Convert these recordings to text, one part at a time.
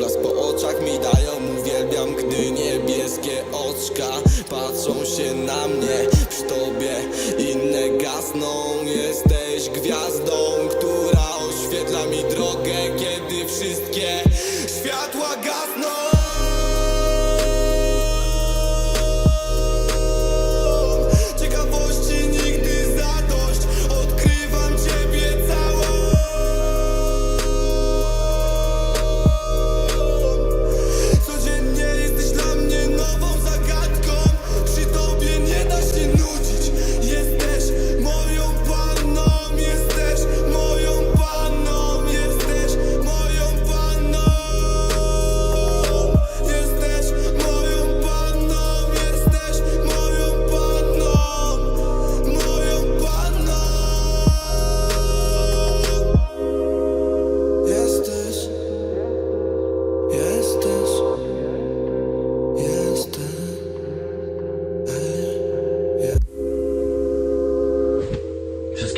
blask po oczach mi dają Uwielbiam, gdy niebieskie oczka patrzą się na mnie. Przy tobie inne gasną Jesteś gwiazdą, która oświetla mi drogę Kiedy wszystkie światła gasną.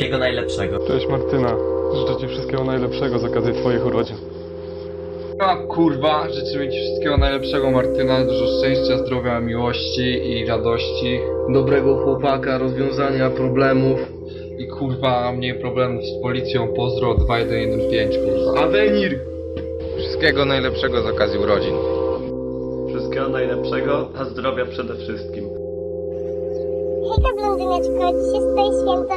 Wszystkiego najlepszego. Cześć Martyna, życzę Ci wszystkiego najlepszego z okazji Twoich urodzin. A kurwa, życzymy Ci wszystkiego najlepszego Martyna, dużo szczęścia, zdrowia, miłości i radości. Dobrego chłopaka, rozwiązania problemów i kurwa mniej problemów z policją, pozdro 2115 kurwa. Avenir! Wszystkiego najlepszego z okazji urodzin. Wszystkiego najlepszego, a zdrowia przede wszystkim. Hejka blondyneczko, dzisiaj jest twoje święto,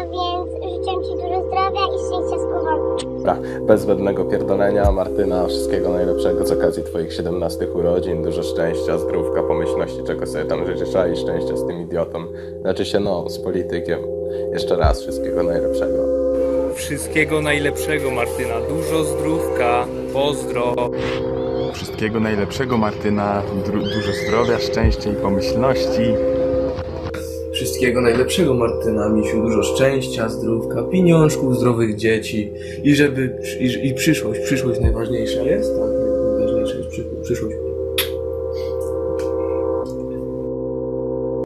Dobra, bez zbędnego pierdolenia, Martyna, wszystkiego najlepszego z okazji Twoich 17 urodzin, dużo szczęścia, zdrówka, pomyślności, czego sobie tam życzysz, i szczęścia z tym idiotą. Znaczy się no, z politykiem. Jeszcze raz, wszystkiego najlepszego. Wszystkiego najlepszego Martyna, dużo zdrówka, pozdro. Wszystkiego najlepszego Martyna, Dru- dużo zdrowia, szczęścia i pomyślności. Wszystkiego najlepszego Martyna, misiu, dużo szczęścia, zdrówka, pieniążków, zdrowych dzieci i żeby, i, i przyszłość, przyszłość najważniejsza jest, tak, najważniejsza jest przy, przyszłość